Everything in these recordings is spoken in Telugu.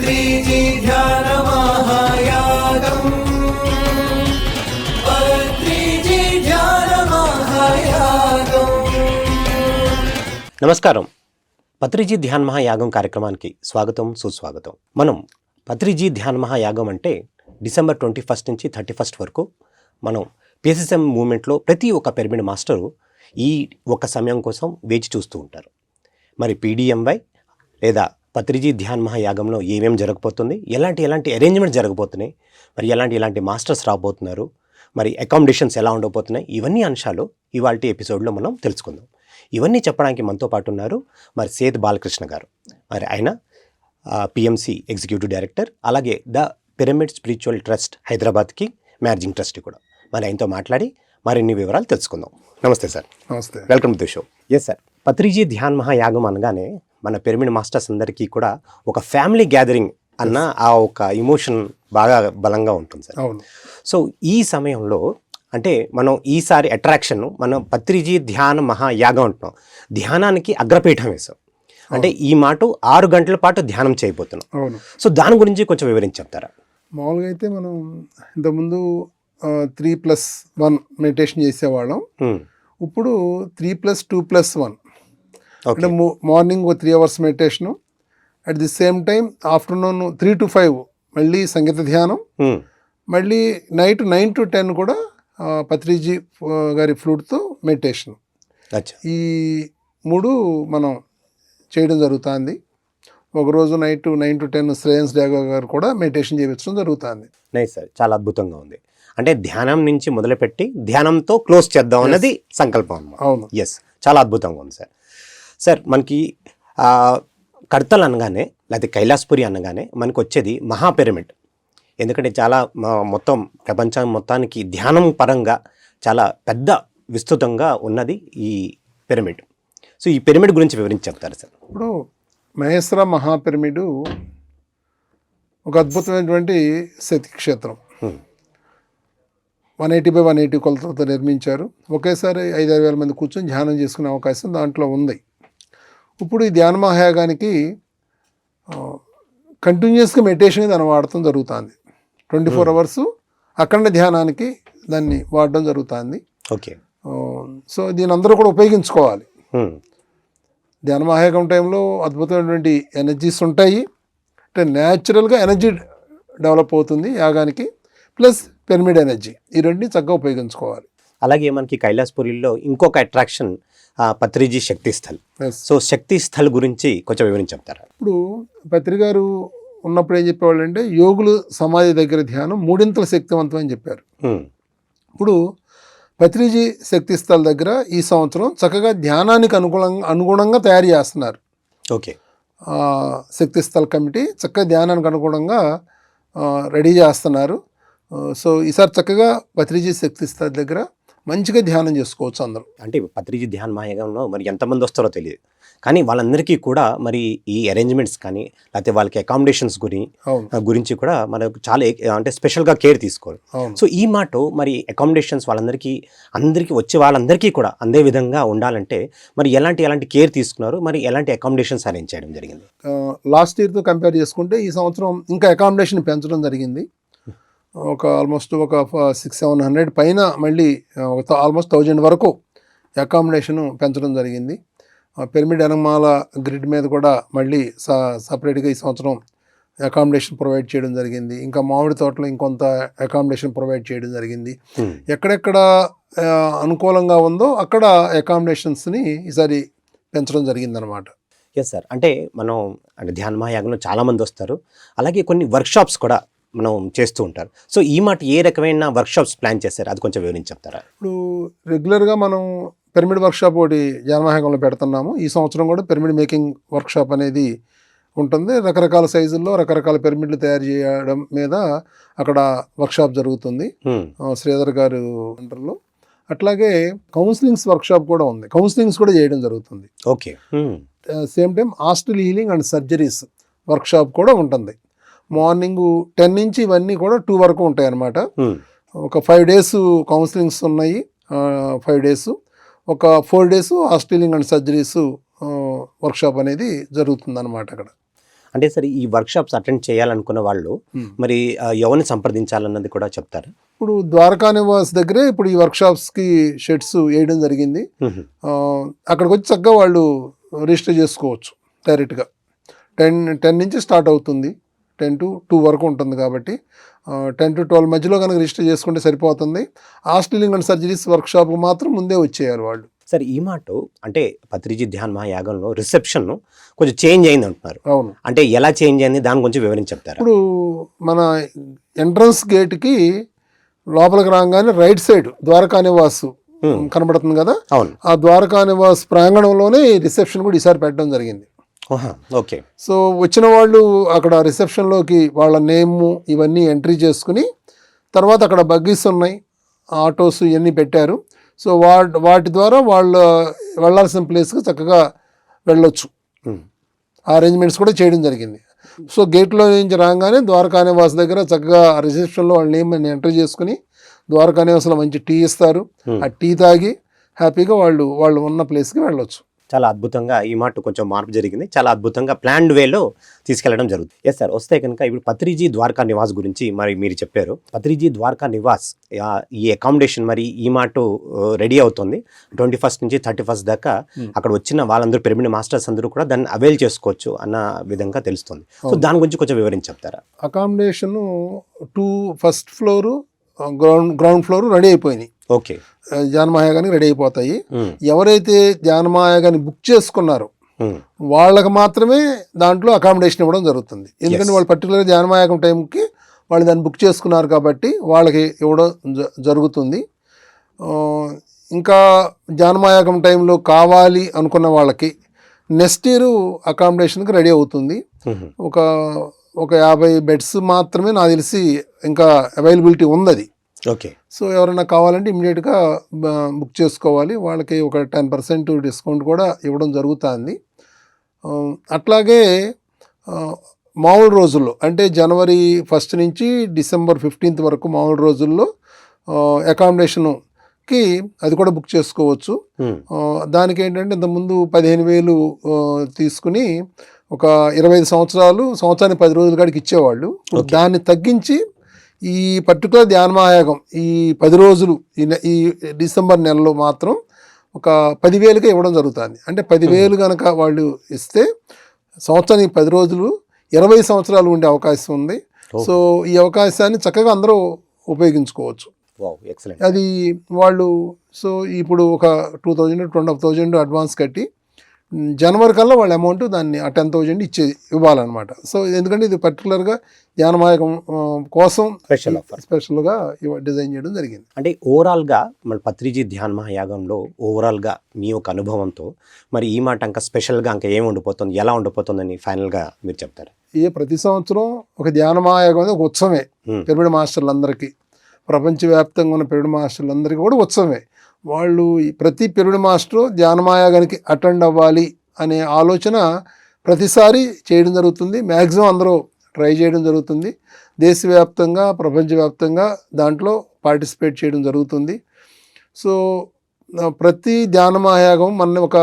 పత్రిజీ ధ్యాన మహాయాగం పత్రిజీ ధ్యాన మహాయాగం నమస్కారం. పత్రిజీ ధ్యాన్ మహాయాగం కార్యక్రమానికి స్వాగతం సుస్వాగతం. మనం పత్రిజీ ధ్యాన్ మహాయాగం అంటే డిసెంబర్ ట్వంటీ ఫస్ట్ నుంచి థర్టీ ఫస్ట్ వరకు మనం పిఎస్ఎస్ఎం మూమెంట్లో ప్రతి ఒక్క పెరిమిడ్ మాస్టరు ఈ ఒక సమయం కోసం వేచి చూస్తూ ఉంటారు. మరి పీడిఎంవై లేదా పత్రిజీ ధ్యాన్ మహాయాగంలో ఏమేం జరగబోతుంది? ఎలాంటి ఎలాంటి అరేంజ్మెంట్స్ జరగబోతున్నాయి? మరి ఎలాంటి ఎలాంటి మాస్టర్స్ రాబోతున్నారు? మరి అకామిడేషన్స్ ఎలా ఉండబోతున్నాయి? ఇవన్నీ అంశాలు ఇవాళ ఎపిసోడ్లో మనం తెలుసుకుందాం. ఇవన్నీ చెప్పడానికి మనతో పాటు ఉన్నారు మరి సేత్ బాలకృష్ణ గారు. మరి ఆయన పిఎంసి ఎగ్జిక్యూటివ్ డైరెక్టర్ అలాగే ద పిరమిడ్ స్పిరిచువల్ ట్రస్ట్ హైదరాబాద్కి మేనేజింగ్ ట్రస్ట్ కూడా. మరి ఆయనతో మాట్లాడి మరిన్ని వివరాలు తెలుసుకుందాం. నమస్తే సార్. నమస్తే. Welcome to show yes sir Patriji Dhyan Mahayagam అనగానే మన పిరమిడ్ మాస్టర్స్ అందరికీ కూడా ఒక ఫ్యామిలీ గ్యాదరింగ్ అన్న ఆ ఒక ఇమోషన్ బాగా బలంగా ఉంటుంది సార్. అవును. సో ఈ సమయంలో అంటే మనం ఈసారి అట్రాక్షన్ మనం పత్రిజీ ధ్యాన మహాయాగం అంటున్నాం. ధ్యానానికి అగ్రపీఠం వేసాం అంటే ఈ మాట ఆరు గంటల పాటు ధ్యానం చేయబోతున్నాం. అవును. సో దాని గురించి కొంచెం వివరించి చెప్తారా మామూలుగా అయితే మనం ఇంతకుముందు త్రీ ప్లస్ వన్ మెడిటేషన్ చేసేవాళ్ళం. ఇప్పుడు three plus two plus one అంటే మార్నింగ్ ఒక three hours meditation at the same time afternoon three to five మళ్ళీ సంగీత ధ్యానం హ్మ్. మళ్ళీ నైట్ నైన్ టు టెన్ కూడా పత్రిజీ గారి ఫ్లూట్తో మెడిటేషన్ ఈ మూడు మనం చేయడం జరుగుతుంది. ఒకరోజు night nine to ten Shreyans Daga garu కూడా మెడిటేషన్ చేయించడం జరుగుతుంది. నైస్ సార్ చాలా అద్భుతంగా ఉంది. అంటే ధ్యానం నుంచి మొదలుపెట్టి ధ్యానంతో క్లోజ్ చేద్దాం అన్నది సంకల్పం అవును. ఎస్ చాలా అద్భుతంగా ఉంది సార్ సార్ మనకి కడతలు అనగానే లేకపోతే కైలాసపురి అనగానే మనకు వచ్చేది మహా పిరమిడ్. ఎందుకంటే చాలా మొత్తం ప్రపంచం మొత్తానికి ధ్యానం పరంగా చాలా పెద్ద విస్తృతంగా ఉన్నది ఈ పిరమిడ్. సో ఈ పిరమిడ్ గురించి వివరించి చెప్తారు సార్? ఇప్పుడు మహేశ్వర మహాపిరమిడు ఒక అద్భుతమైనటువంటి క్షేత్రం. One eighty by one eighty కొలతలతో నిర్మించారు. ఒకేసారి ఐదారు వేల మంది కూర్చొని ధ్యానం చేసుకునే అవకాశం దాంట్లో ఉంది. ఇప్పుడు ఈ ధ్యాన మహాయాగానికి కంటిన్యూస్గా మెడిటేషన్ దాన్ని వాడటం జరుగుతుంది. ట్వంటీ ఫోర్ అవర్స్ అఖండ ధ్యానానికి దాన్ని వాడడం జరుగుతుంది. ఓకే. సో దీని అందరూ కూడా ఉపయోగించుకోవాలి. హ్మ్. ధ్యాన మహాయాగం టైంలో అద్భుతమైనటువంటి ఎనర్జీస్ ఉంటాయి. అంటే న్యాచురల్గా ఎనర్జీ డెవలప్ అవుతుంది యాగానికి ప్లస్ పిరమిడ్ ఎనర్జీ ఈ రెండింటిని చక్కగా ఉపయోగించుకోవాలి. అలాగే మనకి కైలాసపురిలో ఇంకొక అట్రాక్షన్ పత్రిజీ శక్తి స్థల్. సో శక్తి స్థల్ గురించి కొంచెం వివరించి చెప్తారా ఇప్పుడు పత్రి గారు ఉన్నప్పుడు ఏం చెప్పేవాళ్ళు అంటే యోగులు సమాధి దగ్గర ధ్యానం మూడింతల శక్తివంతం అని చెప్పారు. ఇప్పుడు పత్రిజీ శక్తి స్థల్ దగ్గర ఈ సంవత్సరం చక్కగా ధ్యానానికి అనుగుణంగా అనుగుణంగా తయారు చేస్తున్నారు. ఓకే. శక్తి స్థల్ కమిటీ చక్కగా ధ్యానానికి అనుగుణంగా రెడీ చేస్తున్నారు. సో ఈసారి చక్కగా పత్రిజీ శక్తి స్థల్ దగ్గర మంచిగా ధ్యానం చేసుకోవచ్చు అందరూ. అంటే పత్రిజీ ధ్యాన్ మహాయాగంలో మరి ఎంతమంది వస్తారో తెలియదు. కానీ వాళ్ళందరికీ కూడా మరి ఈ అరేంజ్మెంట్స్ కానీ లేకపోతే వాళ్ళకి అకామిడేషన్స్ గురి గురించి కూడా మనకు చాలా అంటే స్పెషల్గా కేర్ తీసుకోవాలి సో ఈ మాట మరి అకామిడేషన్స్ వాళ్ళందరికీ అందరికీ వచ్చే వాళ్ళందరికీ కూడా అందే విధంగా ఉండాలంటే మరి ఎలాంటి ఎలాంటి కేర్ తీసుకున్నారు? మరి ఎలాంటి అకామిడేషన్స్ అరేంజ్ చేయడం జరిగింది? లాస్ట్ ఇయర్తో కంపేర్ చేసుకుంటే ఈ సంవత్సరం ఇంకా అకామిడేషన్ పెంచడం జరిగింది. ఒక ఆల్మోస్ట్ ఒక సిక్స్ సెవెన్ హండ్రెడ్ పైన మళ్ళీ ఆల్మోస్ట్ థౌజండ్ వరకు అకామిడేషన్ పెంచడం జరిగింది. పిరమిడ్ ఎనమాల గ్రిడ్ మీద కూడా మళ్ళీ స సపరేట్గా ఈ సంవత్సరం అకామిడేషన్ ప్రొవైడ్ చేయడం జరిగింది. ఇంకా మామిడి తోటలో ఇంకొంత అకామిడేషన్ ప్రొవైడ్ చేయడం జరిగింది. ఎక్కడెక్కడ అనుకూలంగా ఉందో అక్కడ అకామిడేషన్స్ని ఈసారి పెంచడం జరిగిందనమాట ఎస్ సార్ అంటే మనం అంటే ధ్యాన మహాయాగంలో చాలామంది వస్తారు. అలాగే కొన్ని వర్క్షాప్స్ కూడా మనం చేస్తూ ఉంటారు. సో ఈ మాట ఏ రకమైన వర్క్షాప్స్ ప్లాన్ చేశారు? అది కొంచెం వివరించి చెప్తారా? ఇప్పుడు రెగ్యులర్గా మనం పిరమిడ్ వర్క్షాప్ ఒకటి జనమహాగంలో పెడుతున్నాము. ఈ సంవత్సరం కూడా పిరమిడ్ మేకింగ్ వర్క్షాప్ అనేది ఉంటుంది. రకరకాల సైజుల్లో రకరకాల పిరమిడ్లు తయారు చేయడం మీద అక్కడ వర్క్షాప్ జరుగుతుంది. శ్రీధర్ గారు సెంటర్లో అట్లాగే కౌన్సిలింగ్స్ వర్క్షాప్ కూడా ఉంది. కౌన్సిలింగ్స్ కూడా చేయడం జరుగుతుంది. Okay. Same time astral healing and surgeries workshop కూడా ఉంటుంది. మార్నింగ్ టెన్ నుంచి ఇవన్నీ కూడా టూ వరకు ఉంటాయి అన్నమాట హ్మ్. ఒక ఫైవ్ డేస్ కౌన్సిలింగ్స్ ఉన్నాయి. Five days. ఒక four days astral healing and surgeries workshop అనేది జరుగుతుంది అనమాట అక్కడ. అంటే సరే ఈ వర్క్షాప్స్ అటెండ్ చేయాలనుకున్న వాళ్ళు. మరి ఎవరిని సంప్రదించాలన్నది కూడా చెప్తారు? ఇప్పుడు ద్వారకా నివాస్ దగ్గరే ఇప్పుడు ఈ వర్క్షాప్స్కి షెడ్స్ వేయడం జరిగింది. అక్కడికి వచ్చి చక్కగా వాళ్ళు రిజిస్టర్ చేసుకోవచ్చు డైరెక్ట్గా. టెన్ టెన్ నుంచి స్టార్ట్ అవుతుంది. టెన్ టు టూ వరకు ఉంటుంది కాబట్టి టెన్ టు ట్వెల్వ్ మధ్యలో కనుక రిజిస్టర్ చేసుకుంటే సరిపోతుంది. హాస్టలింగ్ అండ్ సర్జరీస్ వర్క్షాప్ మాత్రం ముందే వచ్చేయాలి వాళ్ళు. సరే ఈ మాట అంటే పత్రిజీ ధ్యాన్ మహాయాగంలో రిసెప్షన్ కొంచెం చేంజ్ అయింది అంటున్నారు. అవును. అంటే ఎలా చేంజ్ అయింది? దాని గురించి వివరించి చెప్తారా? ఇప్పుడు మన ఎంట్రన్స్ గేట్కి లోపలికి రాగానే రైట్ సైడ్ ద్వారకా నివాస్. కనబడుతుంది కదా? అవును. ఆ ద్వారకా నివాస్ ప్రాంగణంలోనే రిసెప్షన్ కూడా ఈసారి పెట్టడం జరిగింది. ఓకే. సో వచ్చిన వాళ్ళు అక్కడ రిసెప్షన్లోకి వాళ్ళ నేమ్ ఇవన్నీ ఎంట్రీ చేసుకుని తర్వాత అక్కడ బగ్గీస్ ఉన్నాయి ఆటోస్ ఇవన్నీ పెట్టారు. సో వా వాటి ద్వారా వాళ్ళు వెళ్ళాల్సిన ప్లేస్కి చక్కగా వెళ్ళొచ్చు. అరేంజ్మెంట్స్ కూడా చేయడం జరిగింది. సో గేట్లో నుంచి రాగానే ద్వారకా నివాస్ దగ్గర చక్కగా రిసెప్షన్లో వాళ్ళ నేమ్ ఎంటర్ చేసుకుని ద్వారకా నివాస్లో మంచి టీ ఇస్తారు. ఆ టీ తాగి హ్యాపీగా వాళ్ళు వాళ్ళు ఉన్న ప్లేస్కి వెళ్ళొచ్చు. చాలా అద్భుతంగా ఈ మాట కొంచెం మార్పు జరిగింది. చాలా అద్భుతంగా ప్లాన్డ్ వేలో తీసుకెళ్ళడం జరుగుతుంది. ఎస్ సార్ వస్తే కనుక ఇప్పుడు పత్రిజీ ద్వారకా నివాస్ గురించి మరి మీరు చెప్పారు. పత్రిజీ ద్వారకా నివాస్ ఈ అకామిడేషన్ మరి ఈ మాట రెడీ అవుతుంది. ట్వంటీ ఫస్ట్ నుంచి థర్టీ ఫస్ట్ దాకా Hmm. అక్కడ వచ్చిన వాళ్ళందరూ పిరమిడ్ మాస్టర్స్ అందరూ కూడా దాన్ని అవైల్ చేసుకోవచ్చు అన్న విధంగా తెలుస్తుంది. సో అవును. దాని గురించి కొంచెం వివరించి చెప్తారా? Accommodation two first floor ground ground floor ready అయిపోయినాయి. ఓకే. జానమాయాగానికి రెడీ అయిపోతాయి. ఎవరైతే జానమాయాగాని బుక్ చేసుకున్నారో వాళ్ళకి మాత్రమే దాంట్లో అకామిడేషన్ ఇవ్వడం జరుగుతుంది. ఎందుకంటే. వాళ్ళు పర్టికులర్ జానమాయకం టైంకి వాళ్ళు దాన్ని బుక్ చేసుకున్నారు కాబట్టి వాళ్ళకి ఇవ్వడం జరుగుతుంది. ఇంకా జానమాయకం టైంలో కావాలి అనుకున్న వాళ్ళకి నెక్స్ట్ ఇయర్ అకామిడేషన్కి రెడీ అవుతుంది. ఒక ఒక యాభై బెడ్స్ మాత్రమే నాకు తెలిసి ఇంకా అవైలబిలిటీ ఉంది అది. ఓకే. సో ఎవరైనా కావాలంటే ఇమీడియట్గా బుక్ చేసుకోవాలి. వాళ్ళకి ఒక టెన్ పర్సెంట్ డిస్కౌంట్ కూడా ఇవ్వడం జరుగుతుంది. అట్లాగే మామూలు రోజుల్లో అంటే జనవరి ఫస్ట్ నుంచి డిసెంబర్ ఫిఫ్టీన్త్ వరకు మామూలు రోజుల్లో అకామిడేషన్కి అది కూడా బుక్ చేసుకోవచ్చు. దానికి ఏంటంటే ఇంతకుముందు పదిహేను వేలు తీసుకుని ఒక ఇరవై ఐదు సంవత్సరాలు సంవత్సరానికి పది రోజుల కాడికి ఇచ్చేవాళ్ళు. దాన్ని తగ్గించి ఈ పర్టికులర్ ధ్యానమాయాగం ఈ పది రోజులు ఈ డిసెంబర్ నెలలో మాత్రం ఒక పదివేలుగా ఇవ్వడం జరుగుతుంది. అంటే పదివేలు కనుక వాళ్ళు ఇస్తే సంవత్సరానికి పది రోజులు ఇరవై సంవత్సరాలు ఉండే అవకాశం ఉంది. సో ఈ అవకాశాన్ని చక్కగా అందరూ ఉపయోగించుకోవచ్చు. అది వాళ్ళు సో ఇప్పుడు ఒక two thousand twenty thousand advance కట్టి జనవరి కల్లా వాళ్ళ అమౌంట్ దాన్ని ఆ టెన్ థౌజండ్ ఇచ్చే ఇవ్వాలన్నమాట. సో ఎందుకంటే ఇది పర్టికులర్గా ధ్యానమాయకం కోసం స్పెషల్ ఆఫర్ స్పెషల్గా డిజైన్ చేయడం జరిగింది. అంటే ఓవరాల్గా మన పత్రిజీ ధ్యాన్ మహాయాగంలో ఓవరాల్గా మీ యొక్క అనుభవంతో మరి ఈ మాట ఇంకా స్పెషల్గా ఇంకా ఏం ఉండిపోతుంది ఎలా ఉండిపోతుందని ఫైనల్గా మీరు చెప్తారు? ఏ ప్రతి సంవత్సరం ఒక ధ్యానమాయకం అనేది ఒక ఉత్సవమే. పిరమిడ్ మాస్టర్లందరికీ ప్రపంచవ్యాప్తంగా ఉన్న పిరమిడ్ మాస్టర్లందరికీ కూడా ఉత్సవమే. వాళ్ళు ప్రతి పిరమిడ్ మాస్టరు ధ్యానమాయాగానికి అటెండ్ అవ్వాలి అనే ఆలోచన ప్రతిసారి చేయడం జరుగుతుంది. మ్యాక్సిమం అందరూ ట్రై చేయడం జరుగుతుంది. దేశవ్యాప్తంగా ప్రపంచవ్యాప్తంగా దాంట్లో పార్టిసిపేట్ చేయడం జరుగుతుంది. సో ప్రతి ధ్యానమాయాగం మన ఒక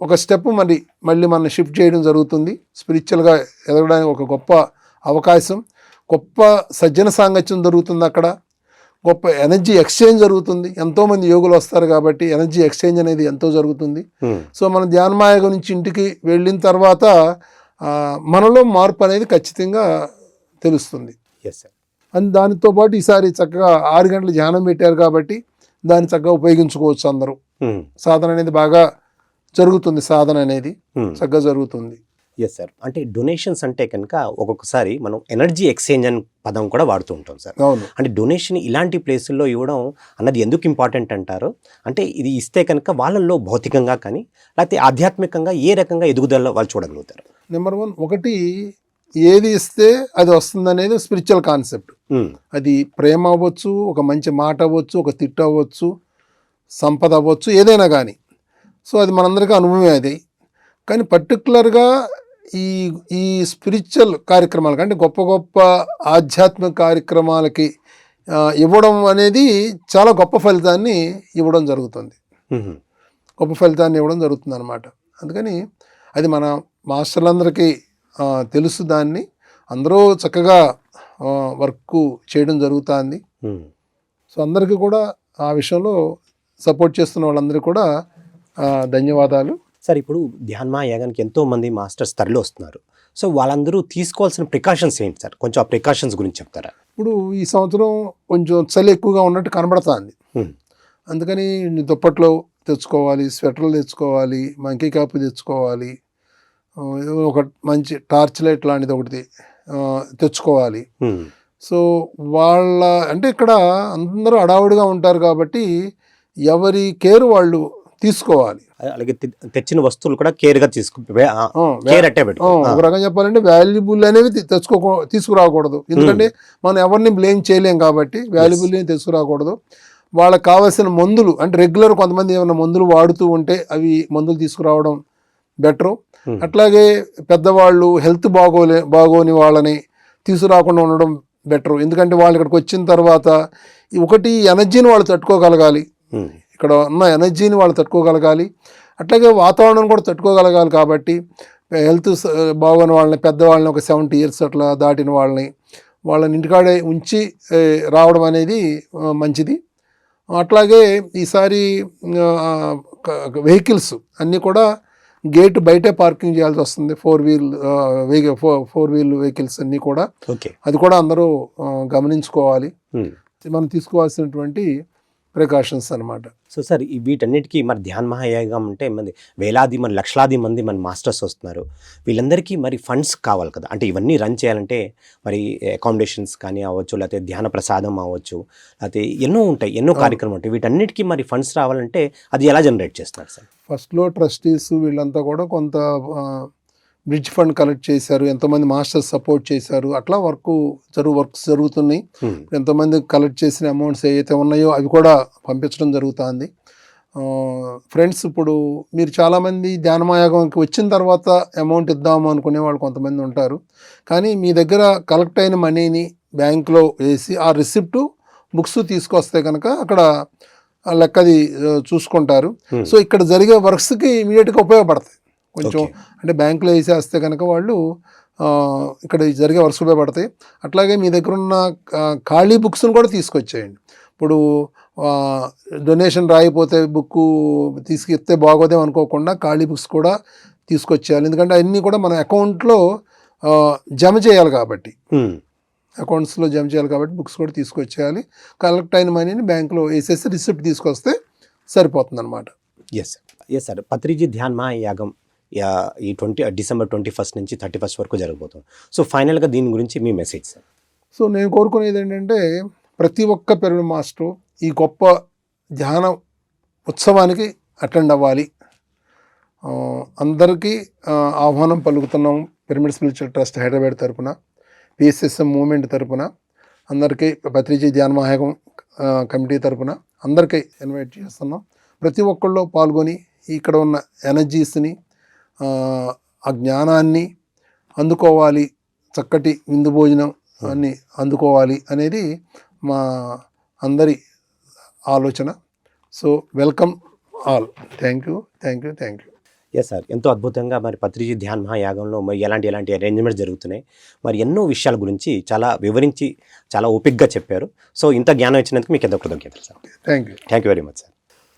ఒక స్టెప్ మరి మళ్ళీ మన షిఫ్ట్ చేయడం జరుగుతుంది. స్పిరిచువల్గా ఎదగడానికి ఒక గొప్ప అవకాశం. గొప్ప సజ్జన సాంగత్యం జరుగుతుంది అక్కడ. గొప్ప ఎనర్జీ ఎక్స్చేంజ్ జరుగుతుంది. ఎంతోమంది యోగులు వస్తారు కాబట్టి ఎనర్జీ ఎక్స్చేంజ్ అనేది ఎంతో జరుగుతుంది. సో మనం ధ్యానమాయగం నుంచి ఇంటికి వెళ్ళిన తర్వాత మనలో మార్పు అనేది ఖచ్చితంగా తెలుస్తుంది. అని దానితో పాటు ఈసారి చక్కగా ఆరు గంటలు ధ్యానం పెట్టారు కాబట్టి దాన్ని చక్కగా ఉపయోగించుకోవచ్చు అందరూ. సాధన అనేది బాగా జరుగుతుంది. సాధన అనేది చక్కగా జరుగుతుంది. ఎస్ సార్ అంటే డొనేషన్స్ అంటే కనుక ఒక్కొక్కసారి మనం ఎనర్జీ ఎక్స్చేంజ్ అని పదం కూడా వాడుతూ ఉంటాం సార్ అంటే డొనేషన్ ఇలాంటి ప్లేసుల్లో ఇవ్వడం అన్నది ఎందుకు ఇంపార్టెంట్ అంటారు? అంటే ఇది ఇస్తే కనుక వాళ్ళల్లో భౌతికంగా కానీ లేకపోతే ఆధ్యాత్మికంగా ఏ రకంగా ఎదుగుదల వాళ్ళు చూడగలుగుతారు? నెంబర్ వన్ ఒకటి ఏది ఇస్తే అది వస్తుంది అనేది స్పిరిచువల్ కాన్సెప్ట్ అది ప్రేమ అవ్వచ్చు ఒక మంచి మాట అవ్వచ్చు ఒక తిట్టు అవ్వచ్చు సంపద అవ్వచ్చు ఏదైనా కానీ. సో అది మనందరికీ అనుభవమే అది. కానీ పర్టికులర్గా ఈ ఈ స్పిరిచువల్ కార్యక్రమాలకి అంటే గొప్ప గొప్ప ఆధ్యాత్మిక కార్యక్రమాలకి ఇవ్వడం అనేది చాలా గొప్ప ఫలితాన్ని ఇవ్వడం జరుగుతుంది. గొప్ప ఫలితాన్ని ఇవ్వడం జరుగుతుంది అనమాట అందుకని అది మన మాస్టర్లందరికీ తెలుసు దాన్ని. అందరూ చక్కగా వర్క్ చేయడం జరుగుతుంది. సో అందరికీ కూడా ఆ విషయంలో సపోర్ట్ చేస్తున్న వాళ్ళందరికీ కూడా ధన్యవాదాలు. సార్ ఇప్పుడు ధ్యాన్మా యాగానికి ఎంతో మంది మాస్టర్స్ తరలి వస్తున్నారు. సో వాళ్ళందరూ తీసుకోవాల్సిన ప్రికాషన్స్ ఏంటి సార్? కొంచెం ఆ ప్రికాషన్స్ గురించి చెప్తారా? ఇప్పుడు ఈ సంవత్సరం కొంచెం చలి ఎక్కువగా ఉన్నట్టు కనబడుతుంది. అందుకని దుప్పట్లు తెచ్చుకోవాలి స్వెటర్లు తెచ్చుకోవాలి మంకీ క్యాప్ తెచ్చుకోవాలి ఒక మంచి టార్చ్ లైట్ లాంటిది ఒకటి తెచ్చుకోవాలి. సో వాళ్ళ అంటే ఇక్కడ అందరూ అడావుడిగా ఉంటారు కాబట్టి ఎవరి కేర్ వాళ్ళు తీసుకోవాలి. అలాగే తెచ్చిన వస్తువులు కూడా తీసుకు కేర్ అట్టే ఆ, పెట్టు ఒక రకంగా చెప్పాలంటే వాల్యుబుల్ అనేవి తెచ్చుకో తీసుకురాకూడదు. ఎందుకంటే మనం ఎవరిని బ్లేమ్ చేయలేం కాబట్టి వాల్యుబుల్ తీసుకురాకూడదు. వాళ్ళకి కావాల్సిన మందులు అంటే రెగ్యులర్ కొంతమంది ఏమైనా మందులు వాడుతూ ఉంటే అవి మందులు తీసుకురావడం బెటరు. అట్లాగే పెద్దవాళ్ళు హెల్త్ బాగోలే బాగోని వాళ్ళని తీసుకురాకుండా ఉండడం బెటరు. ఎందుకంటే వాళ్ళు ఇక్కడికి వచ్చిన తర్వాత ఒకటి ఎనర్జీని వాళ్ళు తట్టుకోగలగాలి. ఇక్కడ ఉన్న ఎనర్జీని వాళ్ళు తట్టుకోగలగాలి. అట్లాగే వాతావరణం కూడా తట్టుకోగలగాలి కాబట్టి హెల్త్ స- బాగోని వాళ్ళని పెద్దవాళ్ళని ఒక సెవెంటీ ఇయర్స్ అట్లా దాటిన వాళ్ళని వాళ్ళని ఇంటికాడే ఉంచి రావడం అనేది మంచిది. అట్లాగే ఈసారి వెహికల్స్ అన్నీ కూడా గేట్ బయటే పార్కింగ్ చేయాల్సి వస్తుంది. Four wheel vehicle four wheel vehicles అన్నీ కూడా. ఓకే. అది కూడా అందరూ గమనించుకోవాలి. మనం తీసుకోవాల్సినటువంటి ప్రికాషన్స్ అన్నమాట. సో సార్ వీటన్నిటికీ మరి ధ్యాన్ మహాయాగం అంటే మంది వేలాది మంది లక్షలాది మంది మన మాస్టర్స్ వస్తున్నారు. వీళ్ళందరికీ మరి ఫండ్స్ కావాలి కదా. అంటే ఇవన్నీ రన్ చేయాలంటే మరి అకామిడేషన్స్ కానీ అవ్వచ్చు లేకపోతే ధ్యాన ప్రసాదం అవ్వచ్చు లేకపోతే ఎన్నో ఉంటాయి ఎన్నో కార్యక్రమాలు ఉంటాయి. వీటన్నిటికీ మరి ఫండ్స్ రావాలంటే అది ఎలా జనరేట్ చేస్తున్నారు సార్? ఫస్ట్లో ట్రస్టీస్ వీళ్ళంతా కూడా కొంత బ్రిడ్జ్ ఫండ్ కలెక్ట్ చేశారు ఎంతోమంది మాస్టర్స్ సపోర్ట్ చేశారు అట్లా వర్క్ జరుగు వర్క్స్ జరుగుతున్నాయి. ఎంతోమంది కలెక్ట్ చేసిన అమౌంట్స్ ఏవైతే ఉన్నాయో అవి కూడా పంపించడం జరుగుతుంది. ఫ్రెండ్స్ ఇప్పుడు మీరు చాలామంది ధ్యానమాయాగంకి వచ్చిన తర్వాత అమౌంట్ ఇద్దాము అనుకునే వాళ్ళు కొంతమంది ఉంటారు. కానీ మీ దగ్గర కలెక్ట్ అయిన మనీని బ్యాంక్లో వేసి ఆ రిసిప్ట్ బుక్స్ తీసుకొస్తే కనుక అక్కడ లెక్కది చూసుకుంటారు. సో ఇక్కడ జరిగే వర్క్స్కి ఇమీడియట్గా ఉపయోగపడతాయి. కొంచెం. అంటే బ్యాంకులో వేసేస్తే కనుక వాళ్ళు ఇక్కడ జరిగే వర్క్స్ ఉపయోగపడతాయి అట్లాగే మీ దగ్గర ఉన్న ఖాళీ బుక్స్ని కూడా తీసుకొచ్చేయండి. ఇప్పుడు డొనేషన్ రాయిపోతే బుక్ తీసుకెళ్తే బాగోదేమో అనుకోకుండా ఖాళీ బుక్స్ కూడా తీసుకొచ్చేయాలి. ఎందుకంటే అన్నీ కూడా మన అకౌంట్లో జమ చేయాలి కాబట్టి. అకౌంట్స్లో జమ చేయాలి కాబట్టి బుక్స్ కూడా తీసుకొచ్చేయాలి. కలెక్ట్ అయిన మనీని బ్యాంకులో వేసేసి రిసిప్ట్ తీసుకొస్తే సరిపోతుంది అనమాట yes yes sir Patriji Dhyan Mahayagam yeah- ఈ ట్వంటీ డిసెంబర్ ట్వంటీ ఫస్ట్ నుంచి థర్టీ ఫస్ట్ వరకు జరగబోతుంది. సో ఫైనల్గా దీని గురించి మీ మెసేజ్ సార్. సో నేను కోరుకునేది ఏంటంటే ప్రతి ఒక్క పిరమిడ్ మాస్టర్ ఈ గొప్ప ధ్యాన ఉత్సవానికి అటెండ్ అవ్వాలి. అందరికీ ఆహ్వానం పలుకుతున్నాం పిరమిడ్ స్పిరిచువల్ ట్రస్ట్ హైదరాబాద్ తరపున పిఎస్ఎస్ఎం మూవ్మెంట్ తరపున అందరికీ పత్రిజీ ధ్యాన మహాయకం కమిటీ తరపున అందరికీ ఇన్వైట్ చేస్తున్నాం. ప్రతి ఒక్కళ్ళు పాల్గొని ఇక్కడ ఉన్న ఎనర్జీస్ని ఆ, జ్ఞానాన్ని అందుకోవాలి చక్కటి విందు భోజనం అన్ని అందుకోవాలి అనేది మా అందరి ఆలోచన. So welcome all. Thank you thank you thank you. Yes sir ఎంతో అద్భుతంగా మరి పత్రిజీ ధ్యాన్ మహాయాగంలో మరి ఎలాంటి ఎలాంటి అరేంజ్మెంట్స్ జరుగుతున్నాయి. మరి ఎన్నో విషయాల గురించి చాలా వివరించి చాలా ఓపిక్గా చెప్పారు. సో ఇంత జ్ఞానం ఇచ్చినందుకు మీకు ఎంతో కృతజ్ఞతలు sir thank you thank you very much sir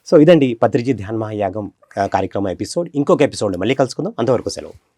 so ఇదండి పత్రిజీ ధ్యాన్ మహాయాగం కార్యక్రమం ఎపిసోడ్. ఇంకొక ఎపిసోడ్ మళ్ళీ కలుసుకుందాం. అంతవరకు సెలవు.